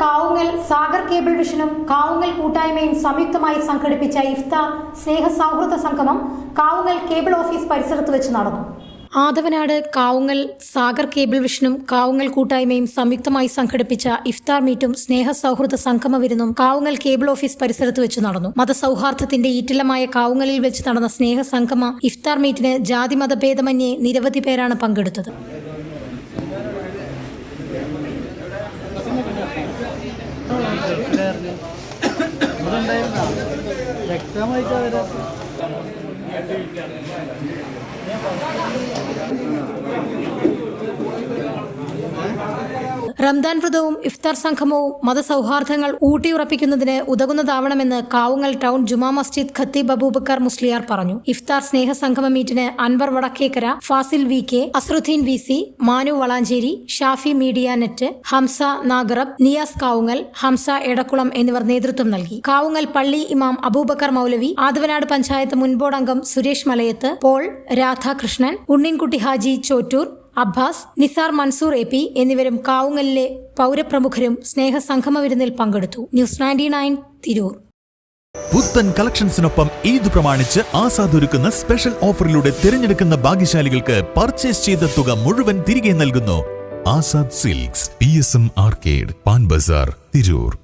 Kavungal Sagar cable വിഷനും കാവുങ്ങൽ കൂട്ടായ്മയും സംയുക്തമായി സംഘടിപ്പിച്ച ഇഫ്ത സ്നേഹ സൗഹൃദ സംഗമം കാവുങ്ങൽ കേബിൾ ഓഫീസ് പരിസരത്ത് വെച്ച് നടന്നു. ആദവനാട് കാവുങ്ങൽ സാഗർ കേബിൾ വിഷനും കാവുങ്ങൽ കൂട്ടായ്മയും സംയുക്തമായി സംഘടിപ്പിച്ച ഇഫ്താർ മീറ്റും സ്നേഹ സൗഹൃദ സംഗമ വിരുന്നും കാവുങ്ങൽ കേബിൾ ഓഫീസ് പരിസരത്ത് വെച്ച് നടന്നു. മതസൗഹാർദ്ദത്തിന്റെ ഈറ്റിലമായ കാവുങ്ങലിൽ വെച്ച് നടന്ന സ്നേഹ സംഗമ ഇഫ്താർ മീറ്റിന് ജാതി മതഭേദമന്യേ നിരവധി പേരാണ് പങ്കെടുത്തത്. എക്സാം ആയിട്ടാ വരാ റംദാൻ വ്രതവും ഇഫ്താർ സംഗമവും മതസൗഹാർദ്ദങ്ങൾ ഊട്ടിയുറപ്പിക്കുന്നതിന് ഉതകുന്നതാവണമെന്ന് കാവുങ്ങൽ ടൗൺ ജുമാ മസ്ജിദ് ഖത്തീബ് അബൂബക്കർ മുസ്ലിയാർ പറഞ്ഞു. ഇഫ്താർ സ്നേഹ സംഗമ മീറ്റിന് Anvar Vadakkekara Fasil V K Asruddeen V C Manu Valanchery Shafi media net Hamsa നാഗറബ് Niyas Kavungal Hamsa Edakkulam എന്നിവർ നേതൃത്വം നൽകി. കാവുങ്ങൽ പള്ളി ഇമാം അബൂബക്കർ മൗലവി ആദവനാട് പഞ്ചായത്ത് മുൻബോർഡ് അംഗം Suresh Malayath Paul Radhakrishnan Unninkutty Haji Chottur Abbas Nisar Mansoor A P എന്നിവരും കാവുങ്ങലിലെ പൗരപ്രമുഖരും സ്നേഹസംഗമ വിരുന്നിൽ പങ്കെടുത്തു. News ninety nine Tirur. പുത്തൻ കളക്ഷൻസിനൊപ്പം ഈദ് പ്രമാണിച്ച് ആസാദ് ഒരുക്കുന്ന സ്പെഷ്യൽ ഓഫറിലൂടെ തിരഞ്ഞെടുക്കുന്ന ഭാഗ്യശാലികൾക്ക് പർച്ചേസ് ചെയ്ത തുക മുഴുവൻ തിരികെ നൽകുന്നു. Azad silks P S M arcade Pan Bazar Tirur.